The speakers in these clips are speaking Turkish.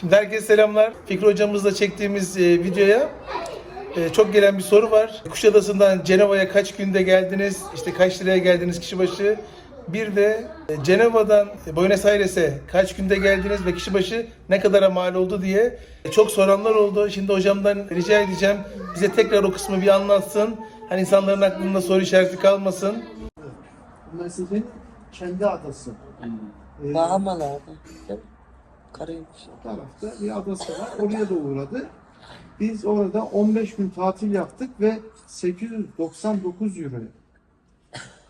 Şimdi herkese selamlar. Fikri hocamızla çektiğimiz e, videoya e, çok gelen bir soru var. Kuşadası'ndan Cenova'ya kaç günde geldiniz? İşte kaç liraya geldiniz kişi başı? Bir de e, Cenova'dan Buenos Aires'e kaç günde geldiniz ve kişi başı ne kadara mal oldu diye e, çok soranlar oldu. Şimdi hocamdan rica edeceğim bize tekrar o kısmı bir anlatsın. Hani insanların aklında soru işareti kalmasın. Mesajın kendi adası. Ee, Bu tarafta bir adası var. Oraya da uğradı. Biz orada 15 gün tatil yaptık ve 899 euro.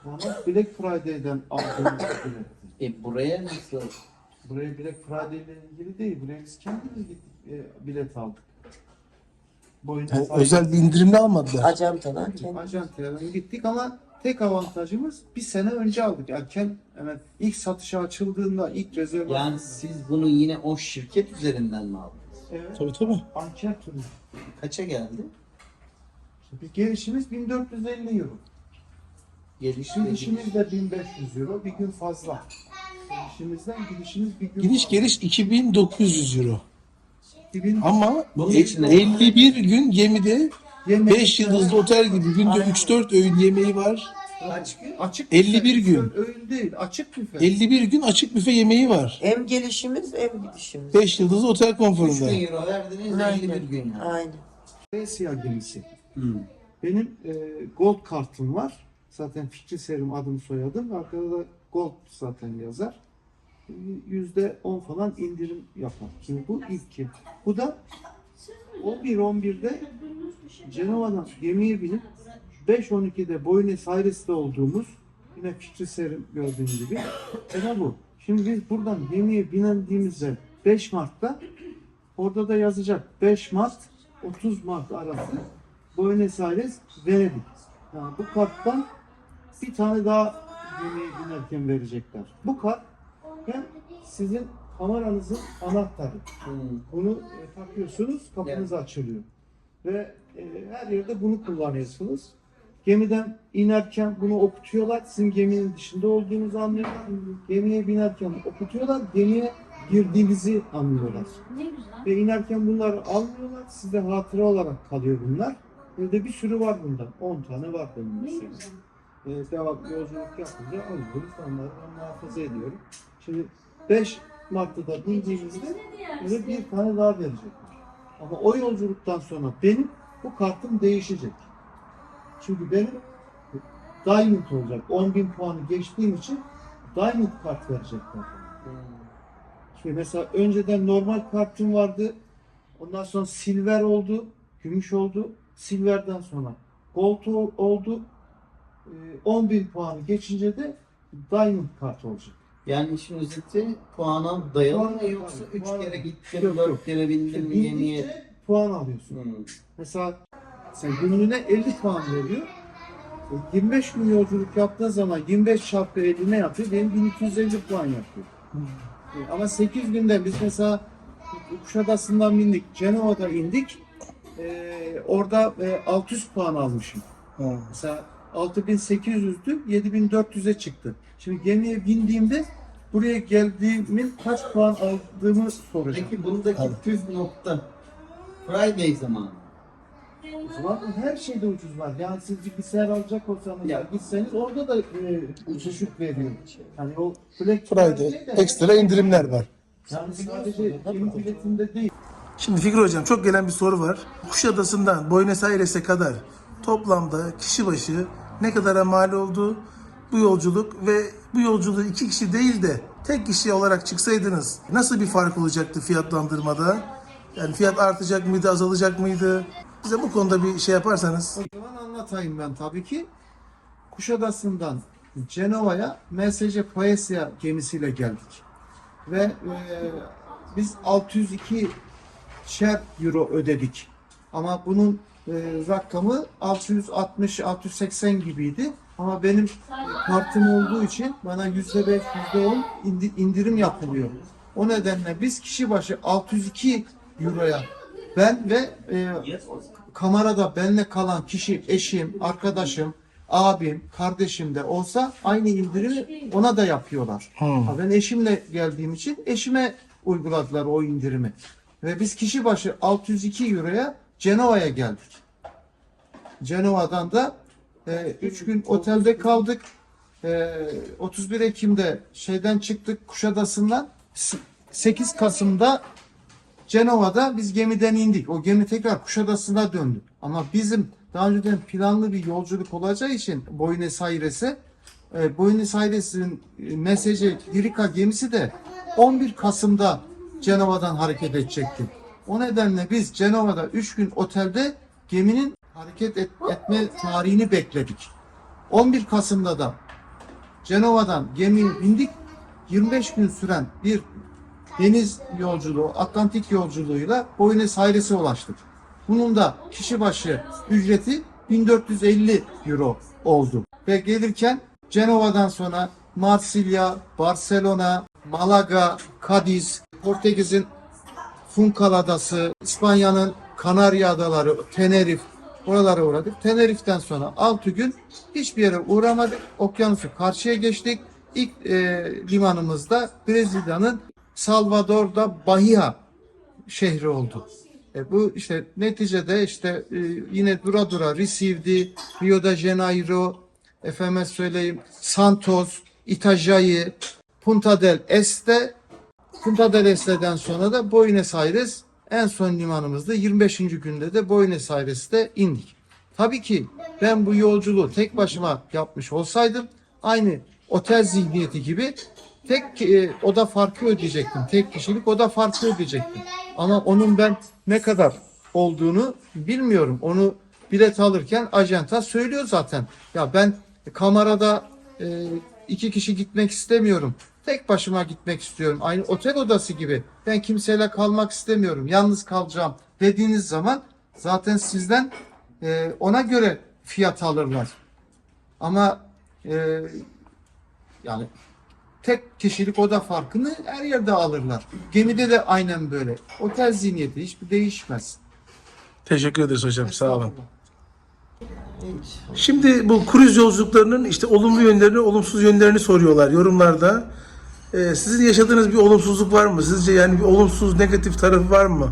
Bana Black Friday'den aldığımız biletti. E buraya nasıl? Buraya Black Friday ile ilgili değil. Buraya biz kendimiz gittik e, bilet aldık. Boyun Yani özel bir indirimle almadılar. Ajantalar kendi. Ajantadan gittik ama tek avantajımız bir sene önce aldık. Erken hemen ilk satışa açıldığında ilk rezervasyon. Yani siz bunu yine o şirket üzerinden mi aldınız? Evet. Tabii tabii. Anker turu. Kaça geldi? Bir gelişimiz 1450 euro. Geliş Gidişimiz de 1500 euro. Bir gün fazla. Gelişimizden gidişimiz bir gün Gidiş fazla. geliş 2900 euro. 2000 Ama Bunun e- için ne? 51 gün gemide yemek- 5 yıldızlı otel gibi günde 3-4 öğün yemeği var. Kaç gün? Açık 51 büfe. gün. Öğün değil. Açık büfe. 51 gün açık büfe yemeği var. Hem gelişimiz hem gidişimiz. 5 yıldızlı otel 3 konforunda. bin euro verdiniz 51 gün. yani. Aynen. Asia gemisi. Hmm. Benim e, gold kartım var. Zaten Fikri Serim adım soyadım. Arkada da gold zaten yazar. E, Yüzde on falan indirim yapar. Şimdi bu ilki. Bu da 11-11'de Cenova'dan gemiye binip 5-12'de Buenos Aires'te olduğumuz yine Fikri Serim gördüğün gibi. Ama bu. Şimdi biz buradan gemiye bindiğimizde 5 Mart'ta orada da yazacak 5 Mart 30 Mart arası Buenos Aires Venedik. Yani bu karttan bir tane daha gemiye binerken verecekler. Bu kart hem sizin kameranızın anahtarı. Hmm. Bunu e, takıyorsunuz, kapınız açılıyor. Ve e, her yerde bunu kullanıyorsunuz. Gemiden inerken bunu okutuyorlar. Sizin geminin dışında olduğunuzu anlıyorlar. Gemiye binerken okutuyorlar. Gemiye girdiğinizi anlıyorlar. Ve inerken bunları almıyorlar. Sizde hatıra olarak kalıyor bunlar. Evde bir sürü var bundan. 10 tane var benim mesela. E, devamlı yolculuk yapınca alıyoruz. Onları ben muhafaza ediyorum. Şimdi 5 Mart'ta da bindiğimizde bize bir tane daha verecekler. Ama o yolculuktan sonra benim bu kartım değişecek. Çünkü benim Diamond olacak. 10.000 puanı geçtiğim için Diamond kart verecekler. bana. Şimdi mesela önceden normal kartım vardı. Ondan sonra silver oldu. Gümüş oldu. Silverden sonra gold oldu. Ee, 10.000 puanı geçince de Diamond kart olacak. Yani işin özeti puana dayalı mı yoksa 3 puana- kere gittim Yok, 4 yok. kere bindim mi gemiye? Puan alıyorsun. Hmm. Mesela sen günlüğüne 50 puan veriyor. E, 25 gün yolculuk yaptığın zaman 25 çarpı 50 ne yapıyor? Benim 1250 puan yapıyor. E, Ama 8 günde biz mesela Kuşadası'ndan bindik, Cenova'da indik. E, orada e, 600 puan almışım. Ha. Mesela 6800'dü, 7400'e çıktı. Şimdi gemiye bindiğimde buraya geldiğimin kaç puan aldığımı soracağım. Peki bundaki püf nokta Friday zamanı. O zaman her şeyde ucuz var. Yani siz bilgisayar alacak olsanız Ya. gitseniz orada da e, ucuzluk veriyor. Yani o Black Friday de- ekstra indirimler var. Yani sadece film biletinde değil. Şimdi Fikri Hocam çok gelen bir soru var. Kuşadası'ndan Buenos Aires'e kadar toplamda kişi başı ne kadara mal oldu bu yolculuk ve bu yolculuğu iki kişi değil de tek kişi olarak çıksaydınız nasıl bir fark olacaktı fiyatlandırmada? Yani fiyat artacak mıydı, azalacak mıydı? Bize bu konuda bir şey yaparsanız. O zaman anlatayım ben tabii ki. Kuşadası'ndan Cenova'ya MSC Poesia gemisiyle geldik. Ve e, biz 602 şer euro ödedik. Ama bunun e, rakamı 660-680 gibiydi. Ama benim kartım olduğu için bana %5, %10 indi- indirim yapılıyor. O nedenle biz kişi başı 602 euroya ben ve e, kamerada benle kalan kişi, eşim, arkadaşım, abim, kardeşim de olsa aynı indirimi ona da yapıyorlar. Ha, ben eşimle geldiğim için eşime uyguladılar o indirimi. Ve biz kişi başı 602 euroya Cenova'ya geldik. Cenova'dan da 3 gün otelde kaldık. E, 31 Ekim'de şeyden çıktık Kuşadası'ndan. S- 8 Kasım'da Cenova'da biz gemiden indik. O gemi tekrar Kuşadası'na döndü. Ama bizim daha önceden planlı bir yolculuk olacağı için Buenos Aires'e e, Buenos Aires'in e, mesajı Dirika gemisi de 11 Kasım'da Cenova'dan hareket edecekti. O nedenle biz Cenova'da 3 gün otelde geminin hareket et- etme tarihini bekledik. 11 Kasım'da da Cenova'dan gemiye bindik. 25 gün süren bir deniz yolculuğu, Atlantik yolculuğuyla Buenos Aires'e ulaştık. Bunun da kişi başı ücreti 1450 euro oldu. Ve gelirken Cenova'dan sonra Marsilya, Barcelona, Malaga, Cadiz, Portekiz'in Funcal Adası, İspanya'nın Kanarya Adaları, Tenerif oralara uğradık. Tenerif'ten sonra 6 gün hiçbir yere uğramadık. Okyanusu karşıya geçtik. İlk e, limanımızda Brezilya'nın Salvador da Bahia şehri oldu. E, bu işte neticede işte e, yine dura dura Recife, Rio de Janeiro, efendime söyleyeyim Santos, Itajaí, Punta del Este Punta del Este'den sonra da Buenos Aires en son limanımızda 25. günde de Buenos Aires'te indik. Tabii ki ben bu yolculuğu tek başıma yapmış olsaydım aynı otel zihniyeti gibi tek e, oda farkı ödeyecektim. Tek kişilik oda farkı ödeyecektim. Ama onun ben ne kadar olduğunu bilmiyorum. Onu bilet alırken ajanta söylüyor zaten. Ya ben kamerada e, iki kişi gitmek istemiyorum. Tek başıma gitmek istiyorum. Aynı otel odası gibi. Ben kimseyle kalmak istemiyorum. Yalnız kalacağım dediğiniz zaman zaten sizden e, ona göre fiyat alırlar. Ama e, yani tek kişilik oda farkını her yerde alırlar. Gemide de aynen böyle. Otel zihniyeti hiçbir değişmez. Teşekkür ederiz hocam. Sağ olun. Şimdi bu kruz yolculuklarının işte olumlu yönlerini, olumsuz yönlerini soruyorlar yorumlarda. Ee, sizin yaşadığınız bir olumsuzluk var mı? Sizce yani bir olumsuz, negatif tarafı var mı?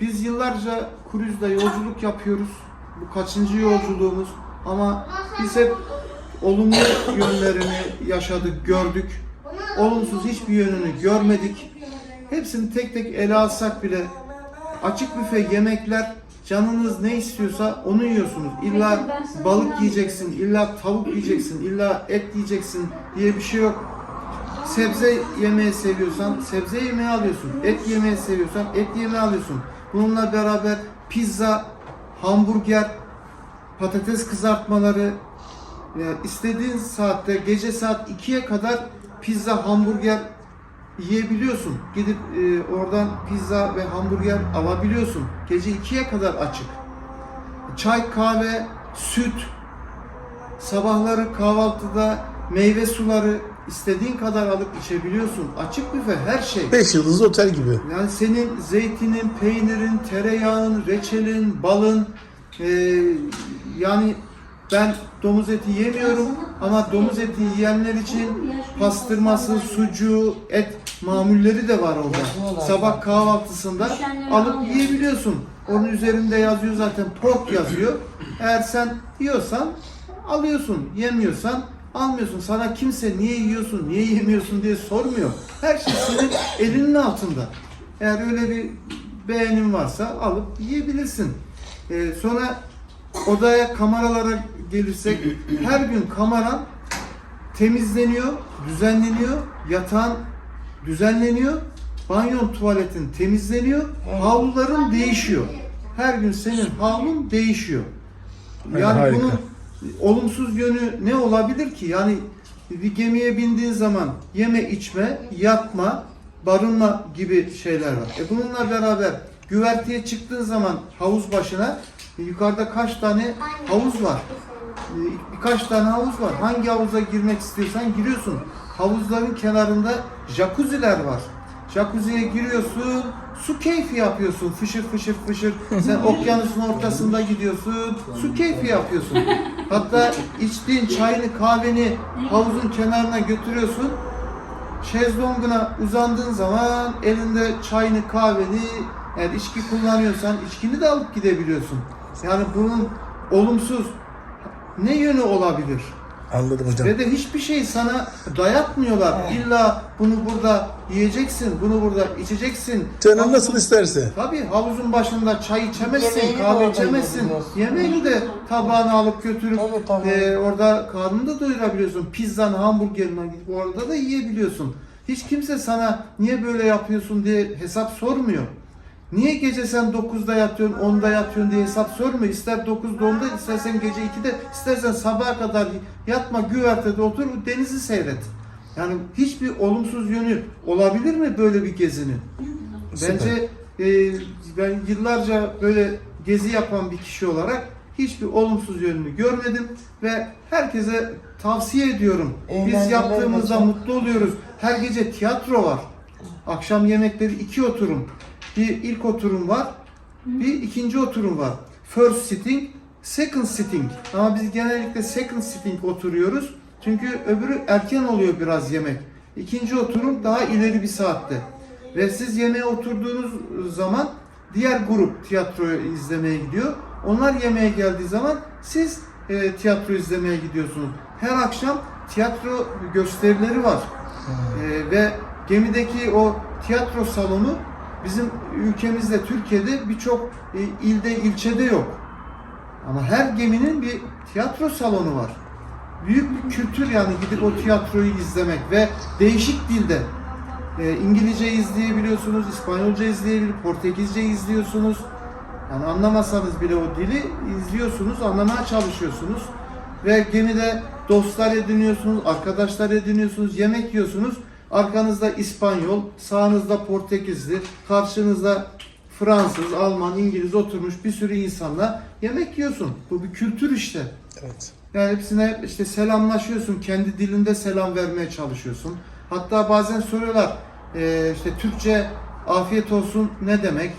Biz yıllarca kruzda yolculuk yapıyoruz. Bu kaçıncı yolculuğumuz ama biz hep olumlu yönlerini yaşadık, gördük. Olumsuz hiçbir yönünü görmedik. Hepsini tek tek ele alsak bile açık büfe yemekler canınız ne istiyorsa onu yiyorsunuz. İlla balık yiyeceksin, illa tavuk yiyeceksin, illa et yiyeceksin diye bir şey yok. Sebze yemeyi seviyorsan sebze yemeği alıyorsun. Et yemeyi seviyorsan et yemeği alıyorsun. Bununla beraber pizza, hamburger, patates kızartmaları ya istediğin saatte gece saat 2'ye kadar pizza, hamburger yiyebiliyorsun. Gidip e, oradan pizza ve hamburger alabiliyorsun. Gece 2'ye kadar açık. Çay, kahve, süt, sabahları kahvaltıda meyve suları istediğin kadar alıp içebiliyorsun. Açık büfe her şey. 5 yıldızlı otel gibi. Yani senin zeytinin, peynirin, tereyağın, reçelin, balın e, yani ben domuz eti yemiyorum ama domuz eti yiyenler için pastırması, sucuğu, et mamulleri de var orada. Sabah kahvaltısında alıp yiyebiliyorsun. Onun üzerinde yazıyor zaten pork yazıyor. Eğer sen yiyorsan alıyorsun, yemiyorsan almıyorsun. Sana kimse niye yiyorsun, niye yemiyorsun diye sormuyor. Her şey senin elinin altında. Eğer öyle bir beğenin varsa alıp yiyebilirsin. Ee, sonra odaya kameralara gelirsek her gün kameran temizleniyor, düzenleniyor, yatağın düzenleniyor, banyon tuvaletin temizleniyor, havluların değişiyor. Her gün senin havlun değişiyor. Yani Harika. bunun olumsuz yönü ne olabilir ki? Yani bir gemiye bindiğin zaman yeme içme, yatma, barınma gibi şeyler var. E bununla beraber güverteye çıktığın zaman havuz başına yukarıda kaç tane havuz var? E, Birkaç tane havuz var. Hangi havuza girmek istiyorsan giriyorsun. Havuzların kenarında jacuzziler var. Jacuzziye giriyorsun, su keyfi yapıyorsun. Fışır fışır fışır. Sen okyanusun ortasında gidiyorsun, su keyfi yapıyorsun. Hatta içtiğin çayını, kahveni havuzun kenarına götürüyorsun. şezlonguna uzandığın zaman elinde çayını, kahveni, eğer içki kullanıyorsan içkini de alıp gidebiliyorsun. Yani bunun olumsuz ne yönü olabilir? Anladım hocam. Ve de hiçbir şey sana dayatmıyorlar. İlla bunu burada yiyeceksin, bunu burada içeceksin. Canın nasıl isterse. Tabii havuzun başında çay içemezsin, Yemeğini kahve içemezsin. Yemeğini de tabağına alıp götürüp Evet, tabii. e, orada karnını da doyurabiliyorsun. Pizzanı, hamburgerini gidip orada da yiyebiliyorsun. Hiç kimse sana niye böyle yapıyorsun diye hesap sormuyor. Niye gece sen 9'da yatıyorsun, 10'da yatıyorsun diye hesap sormuyor. İster 9'da 10'da, istersen gece 2'de, istersen sabaha kadar yatma güvertede otur, denizi seyret. Yani hiçbir olumsuz yönü olabilir mi böyle bir gezinin? Bence e, ben yıllarca böyle gezi yapan bir kişi olarak hiçbir olumsuz yönünü görmedim ve herkese tavsiye ediyorum. Biz Eğlenceler de yaptığımızda çok. mutlu oluyoruz. Her gece tiyatro var. Akşam yemekleri iki oturum. Bir ilk oturum var, bir ikinci oturum var. First sitting, second sitting. Ama biz genellikle second sitting oturuyoruz. Çünkü öbürü erken oluyor biraz yemek. İkinci oturum daha ileri bir saatte. Ve siz yemeğe oturduğunuz zaman diğer grup tiyatroyu izlemeye gidiyor. Onlar yemeğe geldiği zaman siz e, tiyatro izlemeye gidiyorsunuz. Her akşam tiyatro gösterileri var. E, ve gemideki o tiyatro salonu bizim ülkemizde Türkiye'de birçok e, ilde ilçede yok. Ama her geminin bir tiyatro salonu var. Büyük bir kültür yani gidip o tiyatroyu izlemek ve değişik dilde. E, İngilizce izleyebiliyorsunuz, İspanyolca izleyebiliyorsunuz, Portekizce izliyorsunuz. Yani anlamasanız bile o dili izliyorsunuz, anlamaya çalışıyorsunuz. Ve gemide dostlar ediniyorsunuz, arkadaşlar ediniyorsunuz, yemek yiyorsunuz. Arkanızda İspanyol, sağınızda Portekizli, karşınızda Fransız, Alman, İngiliz oturmuş bir sürü insanla yemek yiyorsun. Bu bir kültür işte. Evet. Yani hepsine işte selamlaşıyorsun, kendi dilinde selam vermeye çalışıyorsun. Hatta bazen soruyorlar, eee, işte Türkçe afiyet olsun ne demek?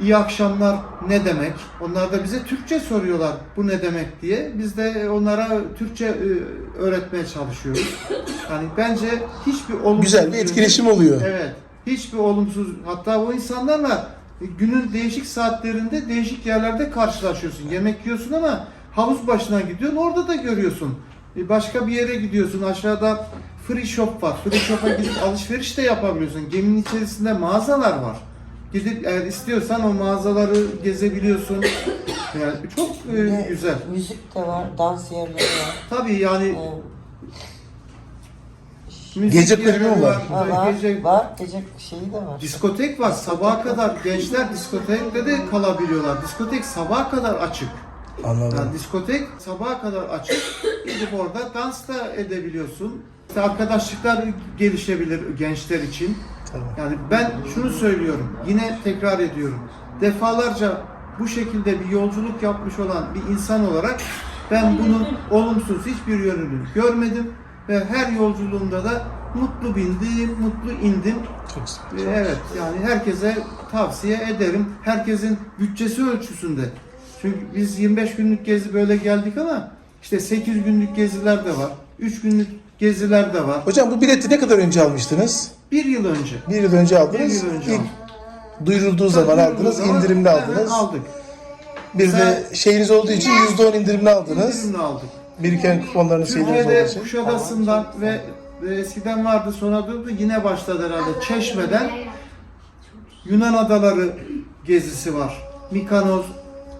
İyi akşamlar ne demek? Onlar da bize Türkçe soruyorlar bu ne demek diye. Biz de onlara Türkçe e, öğretmeye çalışıyoruz. Yani bence hiçbir olumsuz Güzel bir etkileşim oluyor. Evet. Hiçbir olumsuz hatta o insanlarla günün değişik saatlerinde değişik yerlerde karşılaşıyorsun. Yemek yiyorsun ama havuz başına gidiyorsun orada da görüyorsun. E, Başka bir yere gidiyorsun aşağıda free shop var. Free shop'a gidip alışveriş de yapabiliyorsun. Geminin içerisinde mağazalar var. Gidip eğer istiyorsan o mağazaları gezebiliyorsun. Yani çok e, Ve güzel. Müzik de var, dans yerleri var. Tabii yani Ee, müzik Gece yerleri kulübü var? var, Gece var, gece şeyi de var. Diskotek var. Sabaha kadar gençler diskotekte de kalabiliyorlar. Diskotek sabaha kadar açık. Anladım. Yani diskotek sabaha kadar açık. Gidip orada dans da edebiliyorsun. İşte arkadaşlıklar gelişebilir gençler için. Yani ben şunu söylüyorum. Yine tekrar ediyorum. Defalarca bu şekilde bir yolculuk yapmış olan bir insan olarak ben bunun olumsuz hiçbir yönünü görmedim ve her yolculuğumda da mutlu bindim, mutlu indim. Çok Evet yani herkese tavsiye ederim. Herkesin bütçesi ölçüsünde. Çünkü biz 25 günlük gezi böyle geldik ama işte 8 günlük geziler de var. 3 günlük geziler de var. Hocam bu bileti ne kadar önce almıştınız? Bir yıl önce. Bir yıl önce Bir aldınız. yıl önce İlk aldık. duyurulduğu zaman Duyurulduğu aldınız, zaman indirimli hemen aldınız. Aldık. Bir de şeyiniz olduğu için %10 indirimli aldınız. İndirimli aldık. Biriken kuponlarınız şeyiniz olduğu Türkiye'de için. Kuşadası'ndan ve ve eskiden vardı sonra durdu yine başladı herhalde. Çeşme'den Yunan adaları gezisi var. Mikanos,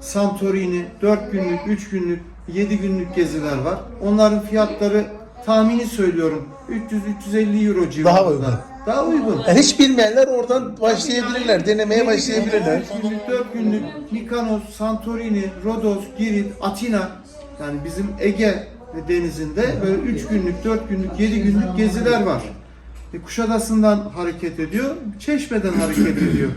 Santorini, 4 günlük, 3 günlük, 7 günlük geziler var. Onların fiyatları tahmini söylüyorum 300-350 euro civarında. Daha uygun. Daha uygun. Yani hiç bilmeyenler oradan başlayabilirler, denemeye başlayabilirler. 3 günlük, 4 günlük Mikanos, Santorini, Rodos, Girit, Atina yani bizim Ege denizinde böyle 3 günlük, 4 günlük, 7 günlük geziler var. E, Kuşadası'ndan hareket ediyor, Çeşme'den hareket ediyor.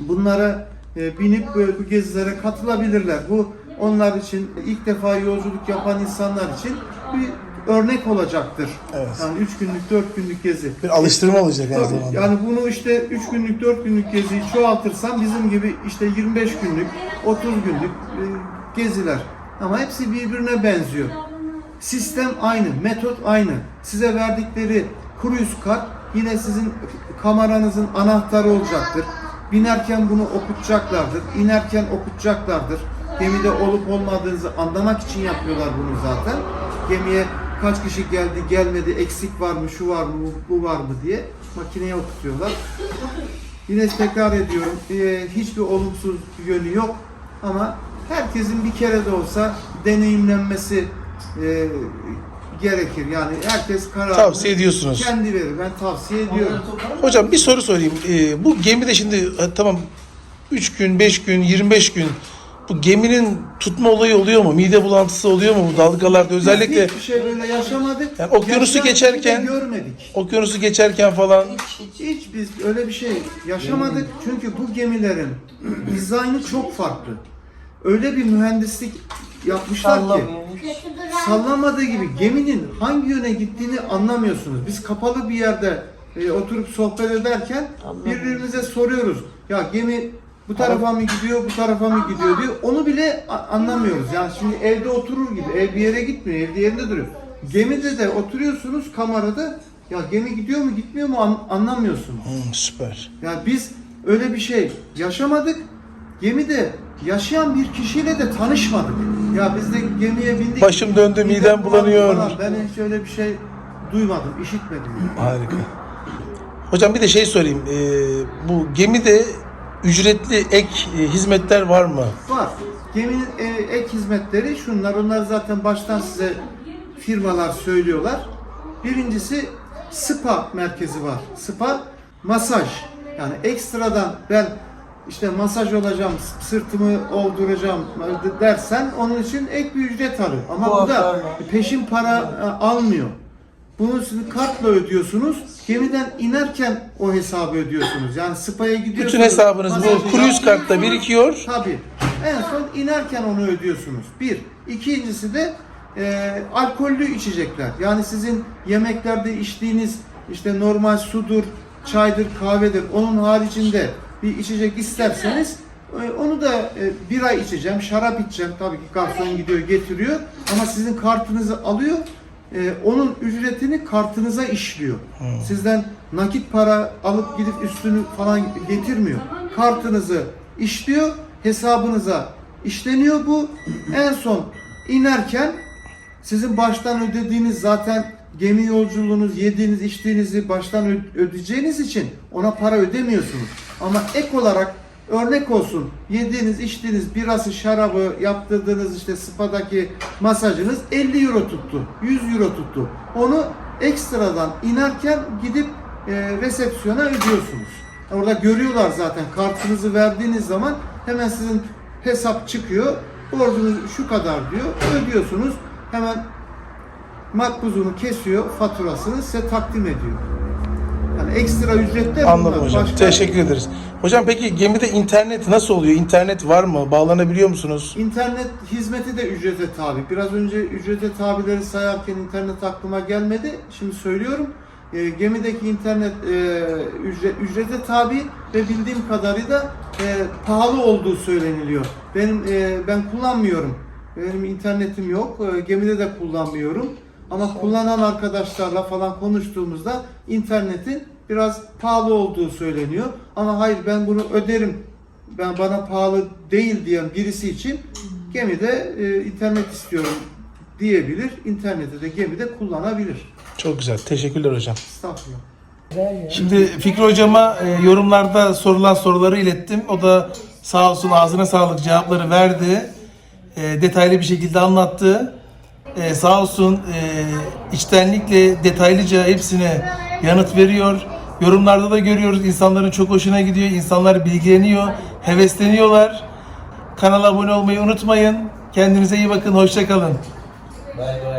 Bunlara e, binip böyle bu gezilere katılabilirler. Bu onlar için ilk defa yolculuk yapan insanlar için bir örnek olacaktır. Evet. Yani 3 günlük, 4 günlük gezi. Bir alıştırma olacak her Tabii, zaman. Yani bunu işte 3 günlük 4 günlük geziyi çoğaltırsan bizim gibi işte 25 günlük 30 günlük e, geziler. Ama hepsi birbirine benziyor. Sistem aynı, metot aynı. Size verdikleri cruise kart yine sizin kameranızın anahtarı olacaktır. Binerken bunu okutacaklardır. inerken okutacaklardır. Gemide olup olmadığınızı anlamak için yapıyorlar bunu zaten. Gemiye kaç kişi geldi, gelmedi, eksik var mı, şu var mı, bu- var mı diye makineye okutuyorlar. Yine tekrar ediyorum, e, hiçbir olumsuz yönü yok ama herkesin bir kere de olsa deneyimlenmesi e, gerekir. Yani herkes kararını Tavsiye ediyorsunuz. kendi verir. Ben tavsiye ediyorum. Hocam bir soru sorayım. Ee, bu gemide şimdi e, tamam 3 gün, 5 gün, 25 gün bu geminin tutma olayı oluyor mu? Mide bulantısı oluyor mu bu dalgalarda? Özellikle Hiçbir şey böyle yaşamadık. Yani okyanusu geçerken- görmedik. okyanusu geçerken falan Hiç biz öyle bir şey yaşamadık. Çünkü bu gemilerin dizaynı çok farklı. Öyle bir mühendislik yapmışlar ki sallamadığı gibi geminin hangi yöne gittiğini anlamıyorsunuz. Biz kapalı bir yerde e, oturup sohbet ederken Anlamıyoruz. birbirimize soruyoruz. Ya gemi bu tarafa mı gidiyor, bu tarafa mı gidiyor diyor. Onu bile anlamıyoruz. Yani şimdi evde oturur gibi, ev bir yere gitmiyor, evde yerinde duruyor. Gemide de oturuyorsunuz kamerada, ya gemi gidiyor mu gitmiyor mu an- anlamıyorsunuz. Hmm, süper. Yani biz öyle bir şey yaşamadık. Gemide yaşayan bir kişiyle de tanışmadık. Ya biz de gemiye bindik. Başım döndü, midem bulanıyor. falan. Ben hiç öyle bir şey duymadım, işitmedim. Harika. Hocam bir de şey sorayım. Ee, bu gemide ücretli ek e, hizmetler var mı? Var. Geminin e, ek hizmetleri şunlar. Onlar zaten baştan size firmalar söylüyorlar. Birincisi spa merkezi var. Spa masaj. Yani ekstradan ben işte masaj olacağım, sırtımı olduracağım dersen onun için ek bir ücret alıyor. Ama bu da Kuaförler. peşin para e, almıyor. Bunu siz kartla ödüyorsunuz. Gemiden inerken o hesabı ödüyorsunuz. Yani spa'ya gidiyorsunuz. Bütün hesabınız bu cruise kartta birikiyor. Tabii. En son inerken onu ödüyorsunuz. Bir. İkincisi de e, alkollü içecekler. Yani sizin yemeklerde içtiğiniz işte normal sudur, çaydır, kahvedir. Onun haricinde bir içecek isterseniz e, onu da e, bira içeceğim, şarap içeceğim. Tabii ki garson gidiyor getiriyor. Ama sizin kartınızı alıyor. E, onun ücretini kartınıza işliyor. Sizden nakit para alıp gidip üstünü falan getirmiyor. Kartınızı işliyor, hesabınıza işleniyor bu. En son inerken sizin baştan ödediğiniz zaten gemi yolculuğunuz, yediğiniz, içtiğinizi baştan ödeyeceğiniz için ona para ödemiyorsunuz. Ama ek olarak örnek olsun yediğiniz, içtiğiniz birası, şarabı, yaptırdığınız işte spadaki masajınız 50 euro tuttu, 100 euro tuttu. Onu ekstradan inerken gidip e, resepsiyona ödüyorsunuz. Orada görüyorlar zaten kartınızı verdiğiniz zaman hemen sizin hesap çıkıyor. Borcunuz şu kadar diyor. Ödüyorsunuz. Hemen makbuzunu kesiyor, faturasını size takdim ediyor. Yani ekstra ücretler Anladım bunlar. hocam. Başka- Teşekkür ederiz. Hocam peki gemide internet nasıl oluyor? İnternet var mı? Bağlanabiliyor musunuz? İnternet hizmeti de ücrete tabi. Biraz önce ücrete tabileri sayarken internet aklıma gelmedi. Şimdi söylüyorum. E, gemideki internet e, ücret, ücrete tabi ve bildiğim kadarıyla e, pahalı olduğu söyleniliyor. Benim e, ben kullanmıyorum. Benim internetim yok. E, gemide de kullanmıyorum. Ama kullanan arkadaşlarla falan konuştuğumuzda internetin biraz pahalı olduğu söyleniyor. Ama hayır ben bunu öderim ben bana pahalı değil diyen birisi için gemide e, internet istiyorum diyebilir. İnterneti de gemide kullanabilir. Çok güzel. Teşekkürler hocam. Estağfurullah. Şimdi Fikri hocama e, yorumlarda sorulan soruları ilettim. O da sağ olsun ağzına sağlık cevapları verdi. E, detaylı bir şekilde anlattı. E, sağ olsun e, içtenlikle detaylıca hepsine yanıt veriyor. Yorumlarda da görüyoruz insanların çok hoşuna gidiyor. İnsanlar bilgileniyor, hevesleniyorlar. Kanala abone olmayı unutmayın. Kendinize iyi bakın. Hoşça kalın. Bay bay.